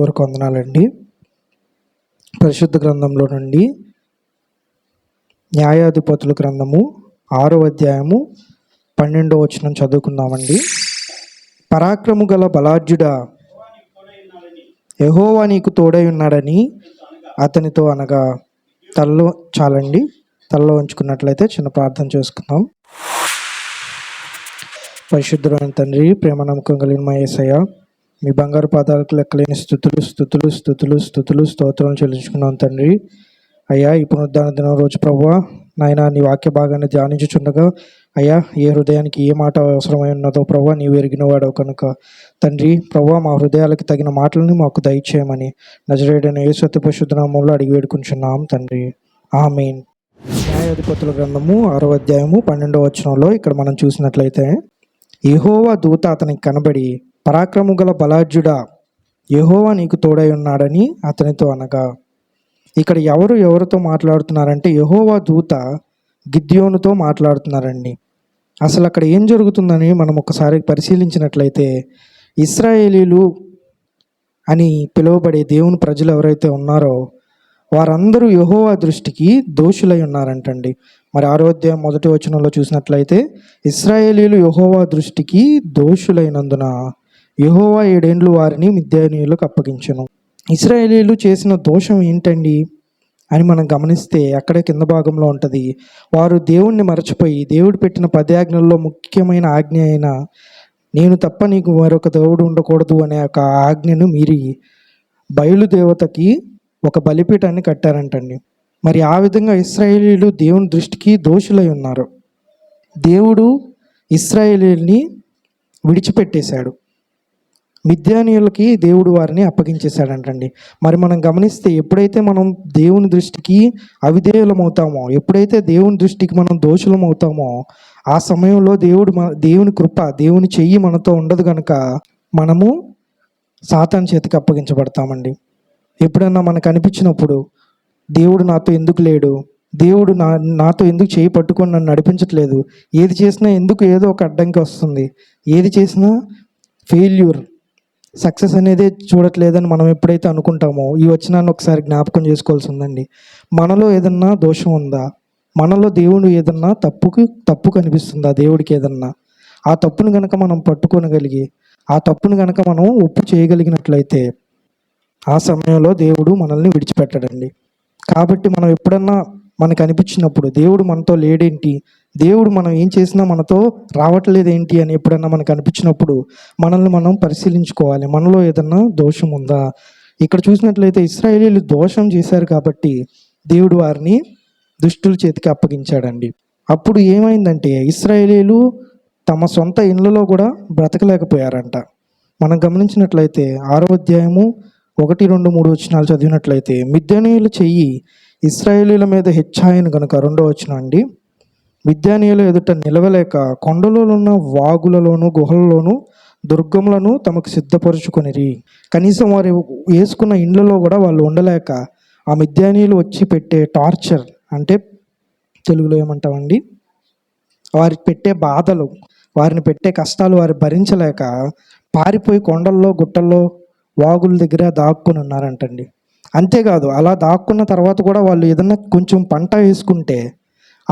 హృదయపూర్వక వందనాలండి. పరిశుద్ధ గ్రంథంలో నుండి న్యాయాధిపతుల గ్రంథము ఆరో అధ్యాయము పన్నెండో వచనం చదువుకుందామండి. పరాక్రము గల బలార్జుడా యహోవా నీకు తోడై ఉన్నాడని అతనితో అనగా తల్లో చాలండి. తల్లో ఉంచుకున్నట్లయితే చిన్న ప్రార్థన చేసుకుందాం. పరిశుద్ధమైన తండ్రి ప్రేమ నమ్మకం కలిగిన మా యేసయ్య మీ బంగారు పాదాలకు లెక్కలేని స్థుతులు స్థుతులు స్థుతులు స్థుతులు స్తోత్రం చెల్లించుకున్నాం తండ్రి. అయ్యా ఈ పునరుద్ధాన దినం రోజు ప్రభు నాయన నీ వాక్య భాగాన్ని ధ్యానించుచుండగా అయ్యా ఏ హృదయానికి ఏ మాట అవసరమై ఉన్నదో ప్రభా నీవు ఎరిగినవాడవు కనుక. తండ్రి ప్రభా మా హృదయాలకు తగిన మాటలను మాకు దయచేయమని నజరేడైన ఏ సత్యపశుద్ధనామంలో అడిగి వేడుకుంటున్నాం తండ్రి. ఆమెన్. న్యాయాధిపతుల గ్రంథము ఆరో అధ్యాయము పన్నెండవ వచనంలో ఇక్కడ మనం చూసినట్లయితే యెహోవా దూత అతనికి కనబడి పరాక్రము గల బలాఢ్యుడా యహోవా నీకు తోడై ఉన్నాడని అతనితో అనగా ఇక్కడ ఎవరు ఎవరితో మాట్లాడుతున్నారంటే యహోవా దూత గిద్యోనుతో మాట్లాడుతున్నారండి. అసలు అక్కడ ఏం జరుగుతుందని మనం ఒకసారి పరిశీలించినట్లయితే ఇస్రాయేలీలు అని పిలువబడే దేవుని ప్రజలు ఎవరైతే ఉన్నారో వారందరూ యహోవా దృష్టికి దోషులై ఉన్నారంటండి. మరి ఆరోగ్యం మొదటి వచనంలో చూసినట్లయితే ఇస్రాయేలీలు యహోవా దృష్టికి దోషులైనందున యహోవా ఏడేండ్లు వారిని మిద్యానీయులకు అప్పగించను. ఇస్రాయేలీలు చేసిన దోషం ఏంటండి? అని మనం గమనిస్తే అక్కడే కింద భాగంలో ఉంటుంది. వారు దేవుణ్ణి మరచిపోయి దేవుడు పెట్టిన పది ఆజ్ఞల్లో ముఖ్యమైన ఆజ్ఞ అయిన నేను తప్ప నీకు మరొక దేవుడు ఉండకూడదు అనే ఒక ఆజ్ఞను మీరి బయలుదేవతకి ఒక బలిపీఠాన్ని కట్టారంటండి. మరి ఆ విధంగా ఇస్రాయేలీలు దేవుని దృష్టికి దోషులై ఉన్నారు. దేవుడు ఇస్రాయేలీల్ని విడిచిపెట్టేశాడు. మిద్యానీయులకి దేవుడు వారిని అప్పగించేశాడంటండి. మరి మనం గమనిస్తే ఎప్పుడైతే మనం దేవుని దృష్టికి అవిధేయులం అవుతామో ఎప్పుడైతే దేవుని దృష్టికి మనం దోషులం అవుతామో ఆ సమయంలో దేవుడు మన దేవుని కృప దేవుని చెయ్యి మనతో ఉండదు కనుక మనము సాతాన్ చేతికి అప్పగించబడతామండి. ఎప్పుడన్నా మనకు అనిపించినప్పుడు దేవుడు నాతో ఎందుకు లేడు? దేవుడు నా నాతో ఎందుకు చేయి పట్టుకొని నన్ను నడిపించట్లేదు? ఏది చేసినా ఎందుకు ఏదో ఒక అడ్డంకి వస్తుంది? ఏది చేసినా ఫెయిల్యూర్ సక్సెస్ అనేది చూడట్లేదని మనం ఎప్పుడైతే అనుకుంటామో ఈ వచనాన్ని ఒకసారి జ్ఞాపకం చేసుకోవాల్సి ఉందండి మనలో ఏదన్నా దోషం ఉందా? మనలో దేవుడు ఏదన్నా తప్పుకి తప్పు కనిపిస్తుందా దేవుడికి ఏదన్నా? ఆ తప్పును గనక మనం పట్టుకోనగలిగి ఆ తప్పును గనక మనం ఒప్పు చేయగలిగినట్లయితే ఆ సమయంలో దేవుడు మనల్ని విడిచిపెట్టడండి. కాబట్టి మనం ఎప్పుడన్నా మనకు అనిపించినప్పుడు దేవుడు మనతో లేడేంటి? దేవుడు మనం ఏం చేసినా మనతో రావట్లేదు ఏంటి అని ఎప్పుడన్నా మనకు అనిపించినప్పుడు మనల్ని మనం పరిశీలించుకోవాలి. మనలో ఏదన్నా దోషం ఉందా? ఇక్కడ చూసినట్లయితే ఇస్రాయేలీలు దోషం చేశారు కాబట్టి దేవుడు వారిని దుష్టుల చేతికి అప్పగించాడండి. అప్పుడు ఏమైందంటే ఇస్రాయేలీలు తమ సొంత ఇళ్ళలో కూడా బ్రతకలేకపోయారంట. మనం గమనించినట్లయితే ఆరో అధ్యాయము ఒకటి రెండు మూడు వచనాలు చదివినట్లయితే మిద్యానీయుల చెయ్యి ఇస్రాయేలీల మీద హెచ్చాయను కనుక రెండో వచనం అండి. విద్యానీయులు ఎదుట నిలవలేక కొండలలో ఉన్న వాగులలోను గుహలలోను దుర్గములను తమకు సిద్ధపరుచుకొనిరి. కనీసం వారు వేసుకున్న ఇండ్లలో కూడా వాళ్ళు ఉండలేక ఆ మిద్యానీయులు వచ్చి పెట్టే టార్చర్ అంటే తెలుగులో ఏమంటామండి? వారికి పెట్టే బాధలు వారిని పెట్టే కష్టాలు వారు భరించలేక పారిపోయి కొండల్లో గుట్టల్లో వాగుల దగ్గర దాక్కుని ఉన్నారంటండి. అంతేకాదు అలా దాక్కున్న తర్వాత కూడా వాళ్ళు ఏదన్నా కొంచెం పంట వేసుకుంటే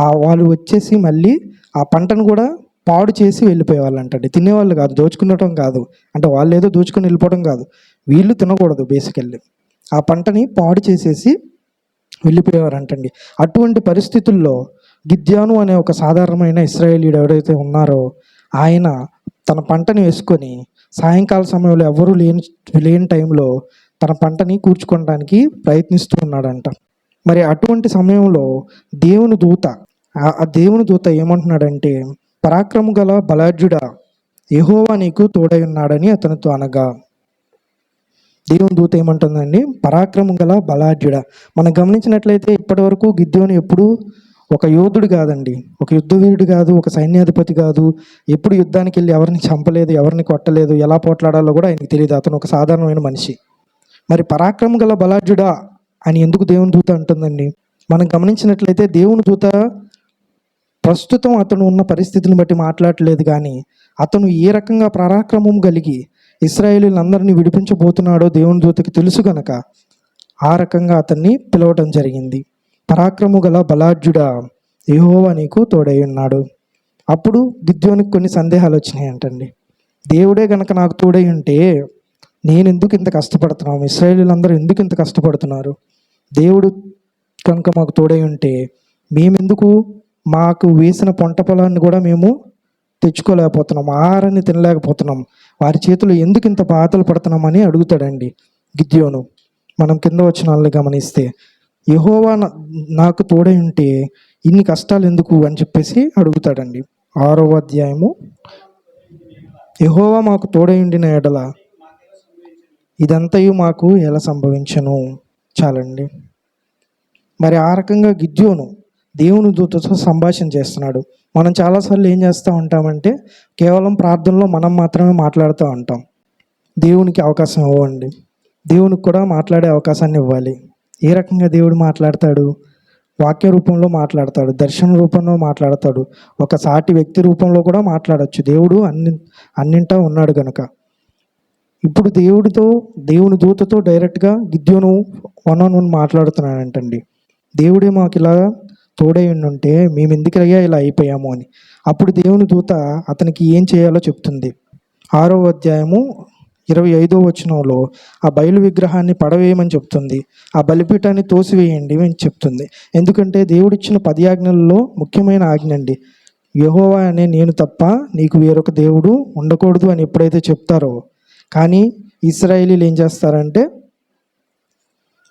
వాళ్ళు వచ్చేసి మళ్ళీ ఆ పంటను కూడా పాడు చేసి వెళ్ళిపోయేవాళ్ళంటండి. తినేవాళ్ళు కాదు దోచుకునటం కాదు. అంటే వాళ్ళు ఏదో దోచుకుని వెళ్ళిపోవడం కాదు. వీళ్ళు తినకూడదు బేసికల్లీ. ఆ పంటని పాడు చేసేసి వెళ్ళిపోయేవారంటండి. అటువంటి పరిస్థితుల్లో గిద్యాను అనే ఒక సాధారణమైన ఇస్రాయేలీడు ఎవడైతే ఉన్నారో ఆయన తన పంటని వేసుకొని సాయంకాల సమయంలో ఎవరూ లేని లేని టైంలో తన పంటని కూర్చుకోవడానికి ప్రయత్నిస్తూ ఉన్నాడంట. మరి అటువంటి సమయంలో దేవుని దూత ఆ- దేవుని దూత ఏమంటున్నాడంటే పరాక్రము గల బలాఢ్యుడా యహోవా నీకు తోడై ఉన్నాడని అతనితో అనగా దేవుని దూత ఏమంటుందండి? పరాక్రమం గల బలాఢ్యుడ. మనం గమనించినట్లయితే ఇప్పటి వరకు గిద్యోని ఎప్పుడు ఒక యోధుడు కాదండి. ఒక యుద్ధవీరుడు కాదు ఒక సైన్యాధిపతి కాదు. ఎప్పుడు యుద్ధానికి వెళ్ళి ఎవరిని చంపలేదు ఎవరిని కొట్టలేదు ఎలా పోట్లాడాలో కూడా ఆయనకి తెలియదు. అతను ఒక సాధారణమైన మనిషి. మరి పరాక్రమం గల బలాఢ్యుడా అని ఎందుకు దేవుని దూత అంటుందండి? మనం గమనించినట్లయితే దేవుని దూత ప్రస్తుతం అతను ఉన్న పరిస్థితిని బట్టి మాట్లాడలేదు కానీ అతను ఏ రకంగా పరాక్రమం కలిగి ఇస్రాయేలీలందరినీ విడిపించబోతున్నాడో దేవుని దూతకి తెలుసు గనక ఆ రకంగా అతన్ని పిలవటం జరిగింది. పరాక్రము గల బలాఢ్యుడా యెహోవా నీకు తోడై ఉన్నాడు. అప్పుడు గిద్యోనికి కొన్ని సందేహాలు వచ్చినాయి అంటండి దేవుడే గనక నాకు తోడై ఉంటే నేను ఎందుకు ఇంత కష్టపడుతున్నాను ఇస్రాయేలీలందరూ ఎందుకు ఇంత కష్టపడుతున్నారు? దేవుడు కనుక మాకు తోడై ఉంటే మేమెందుకు మాకు వేసిన పంట పొలాన్ని కూడా మేము తెచ్చుకోలేకపోతున్నాం ఆహారాన్ని తినలేకపోతున్నాం. వారి చేతులు ఎందుకు ఇంత బాధలు పడుతున్నామని అడుగుతాడండి గిద్యోను. మనం కింద వచ్చిన వాళ్ళని గమనిస్తే యహోవా నా- నాకు తోడై ఉంటే ఇన్ని కష్టాలు ఎందుకు అని చెప్పేసి అడుగుతాడండి. ఆరో అధ్యాయము. యహోవా మాకు తోడై ఉండిన ఎడల ఇదంతయు మాకు ఎలా సంభవించను? చాలండి. మరి ఆ రకంగా గిద్యోను దేవుని దూతతో సంభాషణ చేస్తున్నాడు. మనం చాలాసార్లు ఏం చేస్తూ ఉంటామంటే కేవలం ప్రార్థనలో మనం మాత్రమే మాట్లాడుతూ ఉంటాం. దేవునికి అవకాశం ఇవ్వండి. దేవునికి కూడా మాట్లాడే అవకాశాన్ని ఇవ్వాలి. ఏ రకంగా దేవుడు మాట్లాడతాడు? వాక్య రూపంలో మాట్లాడతాడు దర్శన రూపంలో మాట్లాడతాడు ఒక సాటి వ్యక్తి రూపంలో కూడా మాట్లాడచ్చు. దేవుడు అన్ని అన్నింటా ఉన్నాడు కనుక ఇప్పుడు దేవుడితో దేవుని దూతతో డైరెక్ట్గా గిద్యోను వన్ ఆన్ వన్ మాట్లాడుతున్నాడంటండి. దేవుడే మాకు ఇలా తోడై ఉంటే మేము ఎందుకయ్యా ఇలా అయిపోయాము అని. అప్పుడు దేవుని దూత అతనికి ఏం చేయాలో చెప్తుంది. ఆరో అధ్యాయము ఇరవై ఐదో వచనంలో ఆ బయలు విగ్రహాన్ని పడవేయమని చెప్తుంది. ఆ బలిపీఠాన్ని తోసివేయండి అని చెప్తుంది. ఎందుకంటే దేవుడిచ్చిన పది ఆజ్ఞలలో ముఖ్యమైన ఆజ్ఞ అండి. యహోవా అనే నేను తప్ప నీకు వేరొక దేవుడు ఉండకూడదు అని ఎప్పుడైతే చెప్తారో. కానీ ఇస్రాయేలీలు ఏం చేస్తారంటే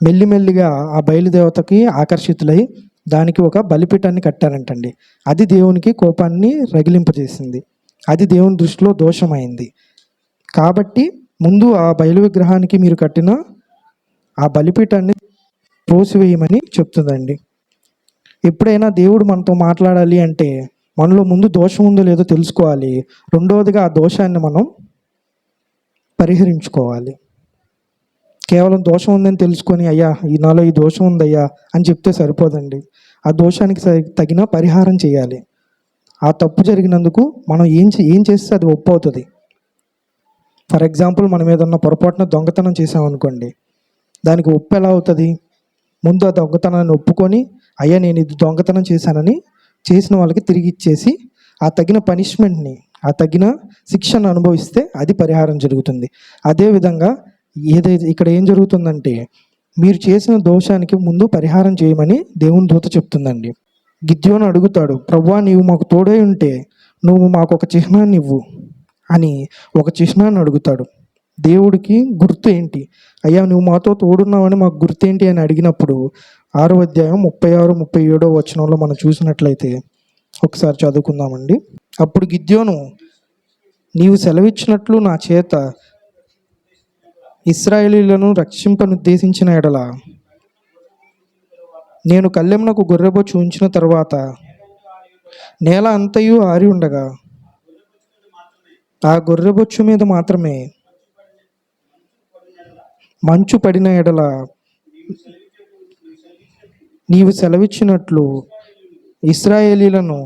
మెల్లిమెల్లిగా ఆ బయలుదేవతకి ఆకర్షితులై దానికి ఒక బలిపీఠాన్ని కట్టారంటండి. అది దేవునికి కోపాన్ని రగిలింపజేసింది. అది దేవుని దృష్టిలో దోషమైంది. కాబట్టి ముందు ఆ బయలు విగ్రహానికి మీరు కట్టిన ఆ బలిపీఠాన్ని త్రోసివేయమని చెప్తుందండి. ఎప్పుడైనా దేవుడు మనతో మాట్లాడాలి అంటే మనలో ముందు దోషం ఉందో లేదో తెలుసుకోవాలి. రెండవదిగా ఆ దోషాన్ని మనం పరిహరించుకోవాలి. కేవలం దోషం ఉందని తెలుసుకొని అయ్యా ఈ నాలో ఈ దోషం ఉందయ్యా అని చెప్తే సరిపోదండి. ఆ దోషానికి సరి- తగిన పరిహారం చేయాలి. ఆ తప్పు జరిగినందుకు మనం ఏం చే- ఏం చేస్తే అది ఒప్పు అవుతుంది ఫర్ ఎగ్జాంపుల్ మనం ఏదన్నా పొరపాటున దొంగతనం చేసామనుకోండి దానికి ఒప్పు ఎలా అవుతుంది? ముందు ఆ దొంగతనాన్ని ఒప్పుకొని అయ్యా నేను ఇది దొంగతనం చేశానని చేసిన వాళ్ళకి తిరిగి ఇచ్చేసి ఆ తగిన పనిష్మెంట్ని ఆ తగిన శిక్షను అనుభవిస్తే అది పరిహారం జరుగుతుంది. అదేవిధంగా ఏదైతే ఇక్కడ ఏం జరుగుతుందంటే మీరు చేసిన దోషానికి ముందు పరిహారం చేయమని దేవుని దూత చెప్తుందండి. గిద్యోను అడుగుతాడు ప్రవ్వా నీవు మాకు తోడై ఉంటే నువ్వు మాకు ఒక చిహ్నాన్ని ఇవ్వు అని ఒక చిహ్నాన్ని అడుగుతాడు. దేవుడికి గుర్తు ఏంటి? అయ్యా నువ్వు మాతో తోడున్నావని మాకు గుర్తు ఏంటి? అని అడిగినప్పుడు ఆరో అధ్యాయం ముప్పై ఆరు ముప్పై ఏడో వచనంలో మనం చూసినట్లయితే ఒకసారి చదువుకుందామండి. అప్పుడు గిద్యోను నీవు సెలవిచ్చినట్లు నా చేత ఇస్రాయేలీలను రక్షింపనుద్దేశించిన ఎడల నేను కళ్ళెమునకు గొర్రెబొచ్చు ఉంచిన తర్వాత నేల అంతయు ఆరి ఉండగా ఆ గొర్రెబొచ్చు మీద మాత్రమే మంచు పడిన ఎడల నీవు సెలవిచ్చినట్లు ఇస్రాయేలీలను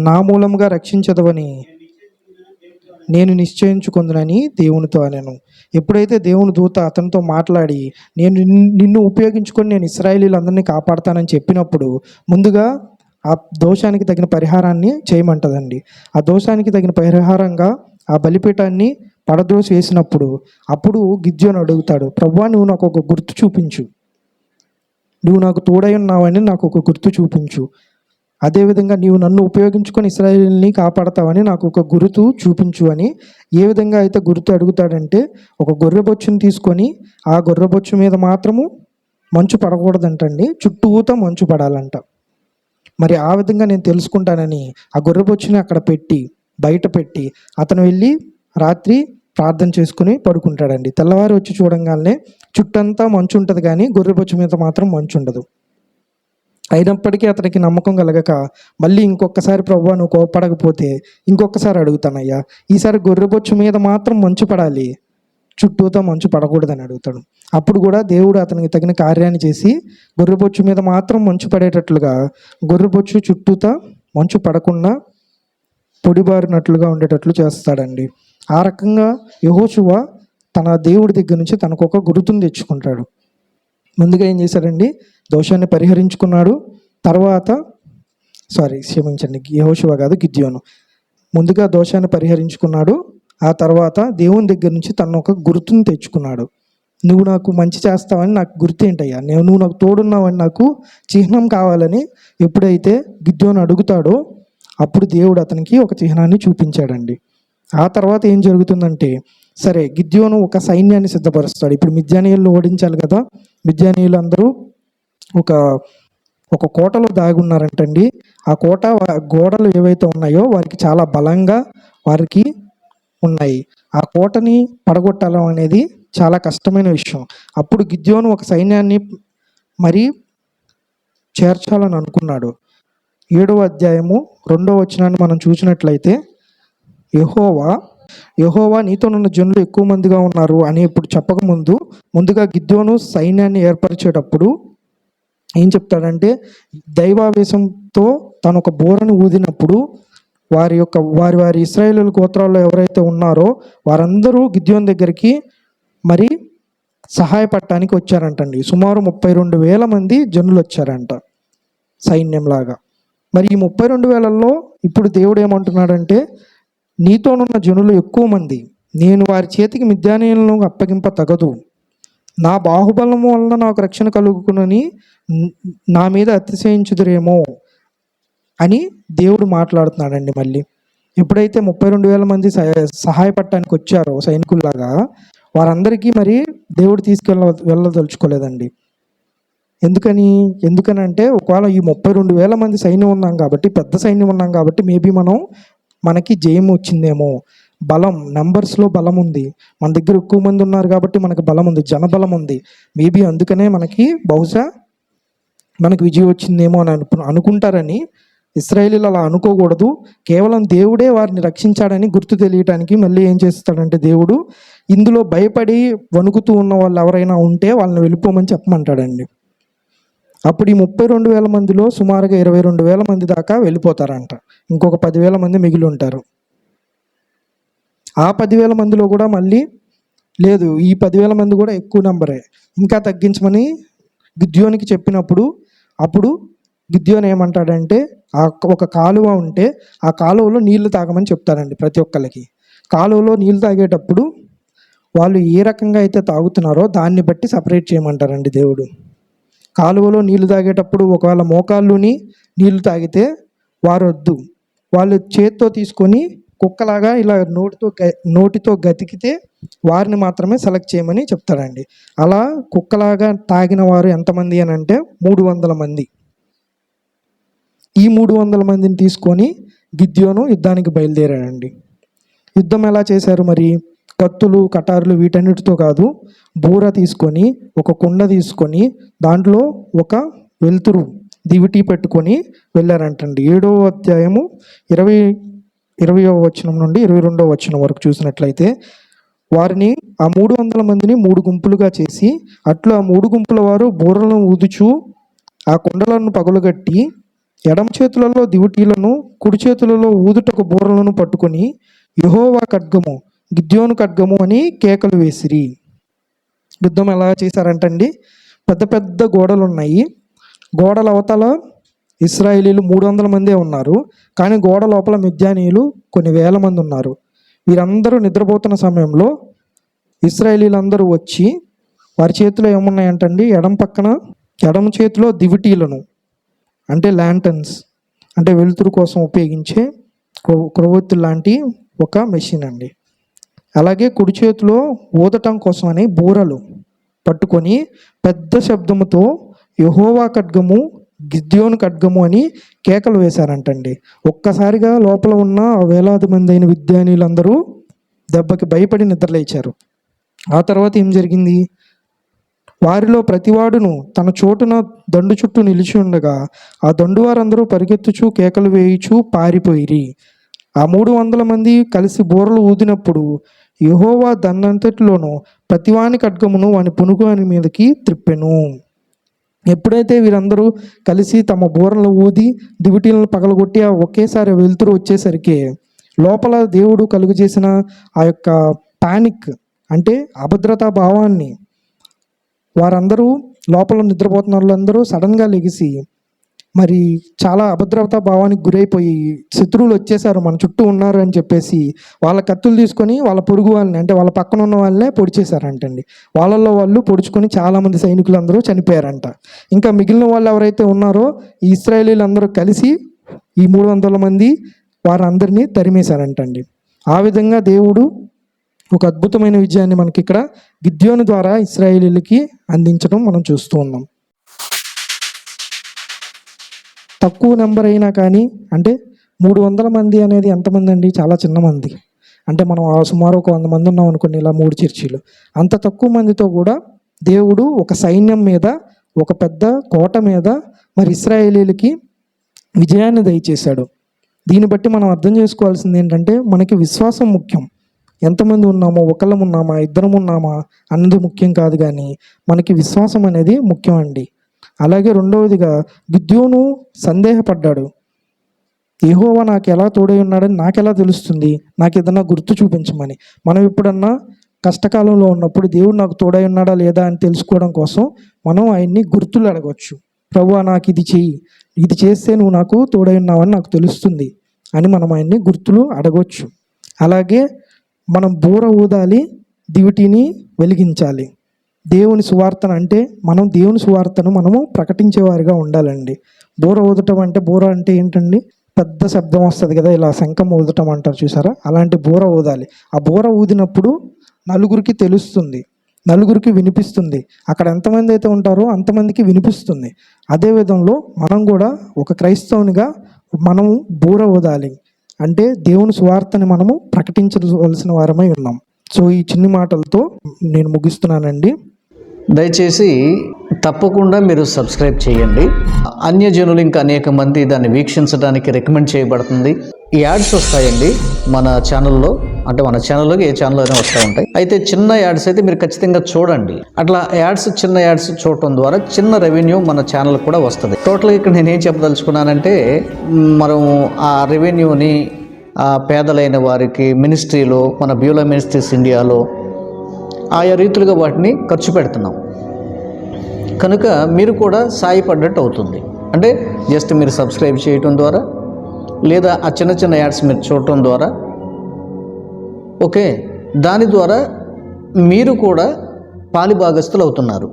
నా మూలంగా రక్షించదవని నేను నిశ్చయించుకుందునని దేవునితో అనెను. ఎప్పుడైతే దేవుని దూత అతనితో మాట్లాడి నేను నిన్ను ఉపయోగించుకొని నేను ఇస్రాయేలీలందరినీ కాపాడతానని చెప్పినప్పుడు ముందుగా ఆ దోషానికి తగిన పరిహారాన్ని చేయమంటదండి. ఆ దోషానికి తగిన పరిహారంగా ఆ బలిపీఠాన్ని పడద్రోసి వేసినప్పుడు అప్పుడు గిద్యోని అడుగుతాడు ప్రభా నువ్వు నాకు ఒక గుర్తు చూపించు. నువ్వు నాకు తోడై ఉన్నావని నాకు ఒక గుర్తు చూపించు. అదేవిధంగా నీవు నన్ను ఉపయోగించుకొని ఇస్రాయేల్ని కాపాడతావని నాకు ఒక గుర్తు చూపించు అని ఏ విధంగా అయితే గుర్తు అడుగుతాడంటే ఒక గొర్రెబొచ్చుని తీసుకొని ఆ గొర్రెబొచ్చు మీద మాత్రము మంచు పడకూడదంటండి చుట్టూతా మంచు పడాలంట. మరి ఆ విధంగా నేను తెలుసుకుంటానని ఆ గొర్రెబొచ్చుని అక్కడ పెట్టి బయట పెట్టి అతను వెళ్ళి రాత్రి ప్రార్థన చేసుకుని పడుకుంటాడండి. తెల్లవారు వచ్చి చూడంగానే చుట్టంతా మంచు ఉంటుంది కానీ గొర్రెబొచ్చు మీద మాత్రం మంచు ఉండదు. అయినప్పటికీ అతనికి నమ్మకం కలగక మళ్ళీ ఇంకొకసారి ప్రభు నువ్వు కోపడకపోతే ఇంకొకసారి అడుగుతానయ్యా ఈసారి గొర్రెబొచ్చు మీద మాత్రం మంచు పడాలి చుట్టూతో మంచు పడకూడదని అడుగుతాడు. అప్పుడు కూడా దేవుడు అతనికి తగిన కార్యాన్ని చేసి గొర్రెబొచ్చు మీద మాత్రం మంచు పడేటట్లుగా గొర్రెబొచ్చు చుట్టూతా మంచు పడకుండా పొడిబారినట్లుగా ఉండేటట్లు చేస్తాడండి. ఆ రకంగా యహోశువ తన దేవుడి దగ్గర నుంచి తనకు ఒక గుర్తుని తెచ్చుకుంటాడు. ముందుగా ఏం చేశాడండి దోషాన్ని పరిహరించుకున్నాడు. తర్వాత సారీ క్షమించండి యహోశివ కాదు గిద్యోను. ముందుగా దోషాన్ని పరిహరించుకున్నాడు. ఆ తర్వాత దేవుని దగ్గర నుంచి తను ఒక గుర్తును తెచ్చుకున్నాడు. నువ్వు నాకు మంచి చేస్తావని నాకు గుర్తు ఏంటయ్యా నేను నువ్వు నాకు తోడున్నావని నాకు చిహ్నం కావాలని ఎప్పుడైతే గిద్యోను అడుగుతాడో అప్పుడు దేవుడు అతనికి ఒక చిహ్నాన్ని చూపించాడండి. ఆ తర్వాత ఏం జరుగుతుందంటే సరే గిద్యోను ఒక సైన్యాన్ని సిద్ధపరుస్తాడు. ఇప్పుడు మిద్యానీయులను ఓడించాలి కదా మిద్యానీయులు అందరూ ఒక ఒక కోటలో దాగి ఉన్నారంటండి ఆ కోట గోడలు ఏవైతే ఉన్నాయో వారికి చాలా బలంగా వారికి ఉన్నాయి. ఆ కోటని పడగొట్టడం అనేది చాలా కష్టమైన విషయం. అప్పుడు గిద్యోను ఒక సైన్యాన్ని మరి చేర్చాలని అనుకున్నాడు. ఏడవ అధ్యాయము రెండవ వచనాన్ని మనం చూసినట్లయితే యహోవా యహోవా నీతోనున్న జనులు ఎక్కువ మందిగా ఉన్నారు అని ఇప్పుడు చెప్పకముందు ముందుగా గిద్దోను సైన్యాన్ని ఏర్పరిచేటప్పుడు ఏం చెప్తాడంటే దైవావేశంతో తను ఒక బోరను ఊదినప్పుడు వారి యొక్క వారి వారి ఇస్రాయేలు గోత్రాల్లో ఎవరైతే ఉన్నారో వారందరూ గిద్యోన్ దగ్గరికి మరి సహాయపడటానికి వచ్చారంటండి. సుమారు ముప్పై రెండు వేల మంది జనులు వచ్చారంట సైన్యంలాగా. మరి ఈ ముప్పై రెండు వేలల్లో ఇప్పుడు దేవుడు ఏమంటున్నాడంటే నీతోనున్న జనులు ఎక్కువ మంది. నేను వారి చేతికి మిద్యానీయులను అప్పగింప తగదు నా బాహుబలం వలన నాకు రక్షణ కలుగుకునని నా మీద అతిశయించుదురేమో అని దేవుడు మాట్లాడుతున్నాడండి మళ్ళీ. ఎప్పుడైతే ముప్పై రెండు వేల మంది సహాయపడటానికి వచ్చారో సైనికుల్లాగా వారందరికీ మరి దేవుడు తీసుకెళ్ళ వెళ్ళదలుచుకోలేదండి. ఎందుకని? ఎందుకనంటే ఒకవేళ ఈ ముప్పై రెండు వేల మంది సైన్యం ఉన్నాం కాబట్టి పెద్ద సైన్యం ఉన్నాం కాబట్టి మేబీ మనం మనకి జయం వచ్చిందేమో. బలం నెంబర్స్లో బలం ఉంది. మన దగ్గర ఎక్కువ మంది ఉన్నారు కాబట్టి మనకు బలం ఉంది జనబలం ఉంది. మేబీ అందుకనే మనకి బహుశా మనకు విజయం వచ్చిందేమో అని అను అనుకుంటారని ఇస్రాయేలీలు అలా అనుకోకూడదు. కేవలం దేవుడే వారిని రక్షించాడని గుర్తు తెలియటానికి మళ్ళీ ఏం చేస్తాడంటే దేవుడు ఇందులో భయపడి వణుకుతూ ఉన్న వాళ్ళు ఎవరైనా ఉంటే వాళ్ళని వెళ్ళిపోమని చెప్పమంటాడండి. అప్పుడు ఈ ముప్పై రెండు వేల మందిలో సుమారుగా ఇరవై రెండు వేల మంది దాకా వెళ్ళిపోతారంట. ఇంకొక పదివేల మంది మిగిలి ఉంటారు. ఆ పదివేల మందిలో కూడా మళ్ళీ లేదు ఈ పదివేల మంది కూడా ఎక్కువ నెంబరే ఇంకా తగ్గించమని గిద్యోనికి చెప్పినప్పుడు అప్పుడు గిద్యోన్ ఏమంటాడంటే ఆ ఒక కాలువ ఉంటే ఆ కాలువలో నీళ్ళు తాగమని చెప్తారండి ప్రతి ఒక్కరికి కాలువలో నీళ్ళు తాగేటప్పుడు వాళ్ళు ఏ రకంగా అయితే తాగుతున్నారో దాన్ని బట్టి సపరేట్ చేయమంటారండి దేవుడు. కాలువలో నీళ్ళు తాగేటప్పుడు ఒకవేళ మోకాళ్ళుని నీళ్ళు తాగితే వారొద్దు. వాళ్ళు చేత్తో తీసుకొని కుక్కలాగా ఇలా నోటితో నోటితో గతికితే వారిని మాత్రమే సెలెక్ట్ చేయమని చెప్తాడండి. అలా కుక్కలాగా తాగిన వారు ఎంతమంది అని అంటే మూడు వందల మంది. ఈ మూడు వందల మందిని తీసుకొని గిద్యోను యుద్ధానికి బయలుదేరాడండి. యుద్ధం ఎలా చేశారు మరి? కత్తులు కటారులు వీటన్నిటితో కాదు బూర తీసుకొని ఒక కుండ తీసుకొని దాంట్లో ఒక వెలుతురు దివిటి పెట్టుకొని వెళ్ళారంటండి. ఏడవ అధ్యాయము ఇరవై ఇరవయో వచనం నుండి ఇరవై రెండవ వచనం వరకు చూసినట్లయితే వారిని ఆ మూడు వందల మందిని మూడు గుంపులుగా చేసి అట్లు ఆ మూడు గుంపుల వారు బూరలను ఊదుచు ఆ కుండలను పగులగట్టి ఎడమ చేతులలో దివిటీలను కుడి చేతులలో ఊదుటకు బూరలను పట్టుకొని యహోవా ఖడ్గము గిద్యోను ఖడ్గము అని కేకలు వేసిరి. యుద్ధం ఎలా చేశారంటండి. పెద్ద పెద్ద గోడలు ఉన్నాయి గోడల అవతల ఇస్రాయేలీలు మూడు వందల మందే ఉన్నారు. కానీ గోడ లోపల మిద్యానీయులు కొన్ని వేల మంది ఉన్నారు. వీరందరూ నిద్రపోతున్న సమయంలో ఇస్రాయేలీలందరూ వచ్చి వారి చేతిలో ఏమున్నాయంటండి? ఎడం పక్కన ఎడమ చేతిలో దివిటీలను అంటే ల్యాంటన్స్ అంటే వెలుతురు కోసం ఉపయోగించే క్రొ- లాంటి ఒక మెషిన్ అండి. అలాగే కుడి చేతిలో ఊదటం కోసం అని బూరలు పట్టుకొని పెద్ద శబ్దముతో యహోవా ఖడ్గము గిద్యోను ఖడ్గము అని కేకలు వేశారంటండి. ఒక్కసారిగా లోపల ఉన్న వేలాది మంది అయిన విద్యానీయులందరూ దెబ్బకి భయపడి నిద్రలేచారు ఆ తర్వాత ఏం జరిగింది? వారిలో ప్రతివాడును తన చోటున దండు చుట్టూ నిలిచి ఉండగా ఆ దండు వారందరూ పరిగెత్తుచు కేకలు వేయుచు పారిపోయిరి. ఆ మూడు వందల మంది కలిసి బోర్లు ఊదినప్పుడు యహోవా దన్నంతటిలోనూ ప్రతివాని ఖడ్గమును వాని పునుగుని మీదకి త్రిప్పెను. ఎప్పుడైతే వీరందరూ కలిసి తమ బూరలు ఊది దివిటీలను పగలగొట్టి ఆ ఒకేసారి వెలుతురు వచ్చేసరికి లోపల దేవుడు కలుగు చేసిన ఆ యొక్క పానిక్ అంటే అభద్రతా భావాన్ని వారందరూ లోపల నిద్రపోతున్న వాళ్ళందరూ సడన్గా లెగిసి మరి చాలా అభద్రతా భావానికి గురైపోయి శత్రువులు వచ్చేసారు మన చుట్టూ ఉన్నారు అని చెప్పేసి వాళ్ళ కత్తులు తీసుకొని వాళ్ళ పొరుగు వాళ్ళని అంటే వాళ్ళ పక్కన ఉన్న వాళ్ళనే పొడిచేశారంటండి. వాళ్ళల్లో వాళ్ళు పొడుచుకొని చాలామంది సైనికులు అందరూ చనిపోయారంట. ఇంకా మిగిలిన వాళ్ళు ఎవరైతే ఉన్నారో ఈ ఇస్రాయేలీలు అందరూ కలిసి ఈ మూడు వందల మంది వారందరినీ తరిమేశారంటండి. ఆ విధంగా దేవుడు ఒక అద్భుతమైన విజయాన్ని మనకి ఇక్కడ గిద్యోని ద్వారా ఇస్రాయేలీలకి అందించడం మనం చూస్తూ ఉన్నాం. తక్కువ నెంబర్ అయినా కానీ అంటే మూడు వందల మంది అనేది ఎంతమంది అండి? చాలా చిన్న మంది. అంటే మనం సుమారు ఒక వంద మంది ఉన్నాం అనుకోండి ఇలా మూడు చర్చిలు. అంత తక్కువ మందితో కూడా దేవుడు ఒక సైన్యం మీద ఒక పెద్ద కోట మీద మరి ఇస్రాయేలీలకి విజయాన్ని దయచేశాడు. దీన్ని బట్టి మనం అర్థం చేసుకోవాల్సింది ఏంటంటే మనకి విశ్వాసం ముఖ్యం. ఎంతమంది ఉన్నామో ఒకళ్ళం ఉన్నామా ఇద్దరం ఉన్నామా అన్నది ముఖ్యం కాదు కానీ మనకి విశ్వాసం అనేది ముఖ్యం అండి. అలాగే రెండవదిగా గిద్యోను సందేహపడ్డాడు. ఏహోవా నాకు ఎలా తోడై ఉన్నాడని నాకెలా తెలుస్తుంది? నాకు ఏదన్నా గుర్తు చూపించమని. మనం ఎప్పుడన్నా కష్టకాలంలో ఉన్నప్పుడు దేవుడు నాకు తోడై ఉన్నాడా లేదా అని తెలుసుకోవడం కోసం మనం ఆయన్ని గుర్తులు అడగవచ్చు ప్రభు నాకు ఇది చెయ్యి. ఇది చేస్తే నువ్వు నాకు తోడై ఉన్నావని నాకు తెలుస్తుంది అని మనం ఆయన్ని గుర్తులు అడగవచ్చు అలాగే మనం బూర ఊదాలి దివిటిని వెలిగించాలి. దేవుని సువార్తను అంటే మనం దేవుని సువార్తను మనము ప్రకటించేవారిగా ఉండాలండి. బోర ఊదటం అంటే బోర అంటే ఏంటండి? పెద్ద శబ్దం వస్తుంది కదా ఇలా శంఖం ఊదటం అంటారు చూసారా? అలాంటి బోర ఊదాలి. ఆ బోర ఊదినప్పుడు నలుగురికి తెలుస్తుంది నలుగురికి వినిపిస్తుంది. అక్కడ ఎంతమంది అయితే ఉంటారో అంతమందికి వినిపిస్తుంది. అదే విధంలో మనం కూడా ఒక క్రైస్తవునిగా మనము బూర ఊదాలి అంటే దేవుని సువార్తని మనము ప్రకటించవలసిన వారమై ఉన్నాం. సో ఈ చిన్ని మాటలతో నేను ముగిస్తున్నానండి. దయచేసి తప్పకుండా మీరు సబ్స్క్రైబ్ చేయండి. అన్యజనులు ఇంకా అనేక మంది దాన్ని వీక్షించడానికి రికమెండ్ చేయబడుతుంది. ఈ యాడ్స్ వస్తాయండి మన ఛానల్లో అంటే మన ఛానల్లోకి ఏ ఛానల్ అయినా వస్తూ ఉంటాయి. అయితే చిన్న యాడ్స్ అయితే మీరు ఖచ్చితంగా చూడండి. అట్లా యాడ్స్ చిన్న యాడ్స్ చూడటం ద్వారా చిన్న రెవెన్యూ మన ఛానల్ కూడా వస్తుంది. టోటల్గా ఇక్కడ నేను ఏం చెప్పదలుచుకున్నానంటే మ్, మనం ఆ రెవెన్యూని పేదలైన వారికి మినిస్ట్రీలో మన బ్యూలా మినిస్ట్రీస్ ఇండియాలో ఆయా రీతులుగా వాటిని ఖర్చు పెడుతున్నాం. కనుక మీరు కూడా సాయపడ్డట్టు అవుతుంది. అంటే జస్ట్ మీరు సబ్స్క్రైబ్ చేయటం ద్వారా లేదా ఆ చిన్న చిన్న యాడ్స్ మీరు చూడటం ద్వారా. ఓకే? దాని ద్వారా మీరు కూడా పాలిభాగస్తులు అవుతున్నారు.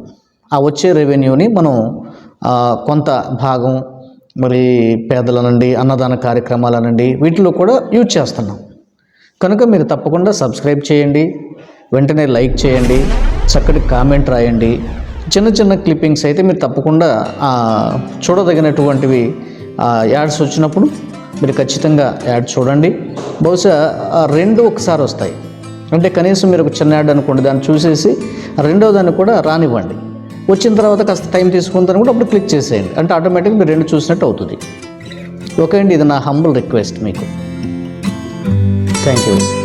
ఆ వచ్చే రెవెన్యూని మనం కొంత భాగం మరి పేదల నుండి అన్నదాన కార్యక్రమాల నుండి వీటిలో కూడా యూజ్ చేస్తున్నాం. కనుక మీరు తప్పకుండా సబ్స్క్రైబ్ చేయండి. వెంటనే లైక్ చేయండి. చక్కటి కామెంట్ రాయండి. చిన్న చిన్న క్లిప్పింగ్స్ అయితే మీరు తప్పకుండా చూడదగినటువంటివి ఆ, యాడ్స్ వచ్చినప్పుడు మీరు ఖచ్చితంగా యాడ్ చూడండి. బహుశా రెండు ఒకసారి వస్తాయి. అంటే కనీసం మీరు ఒక చిన్న యాడ్ అనుకోండి దాన్ని చూసేసి రెండో దాన్ని కూడా రానివ్వండి. వచ్చిన తర్వాత కాస్త టైం తీసుకుంటాను కూడా అప్పుడు క్లిక్ చేసేయండి. అంటే ఆటోమేటిక్గా మీరు రెండు చూసినట్టు అవుతుంది. ఓకే అండి ఇది నా హంబుల్ రిక్వెస్ట్ మీకు. Thank you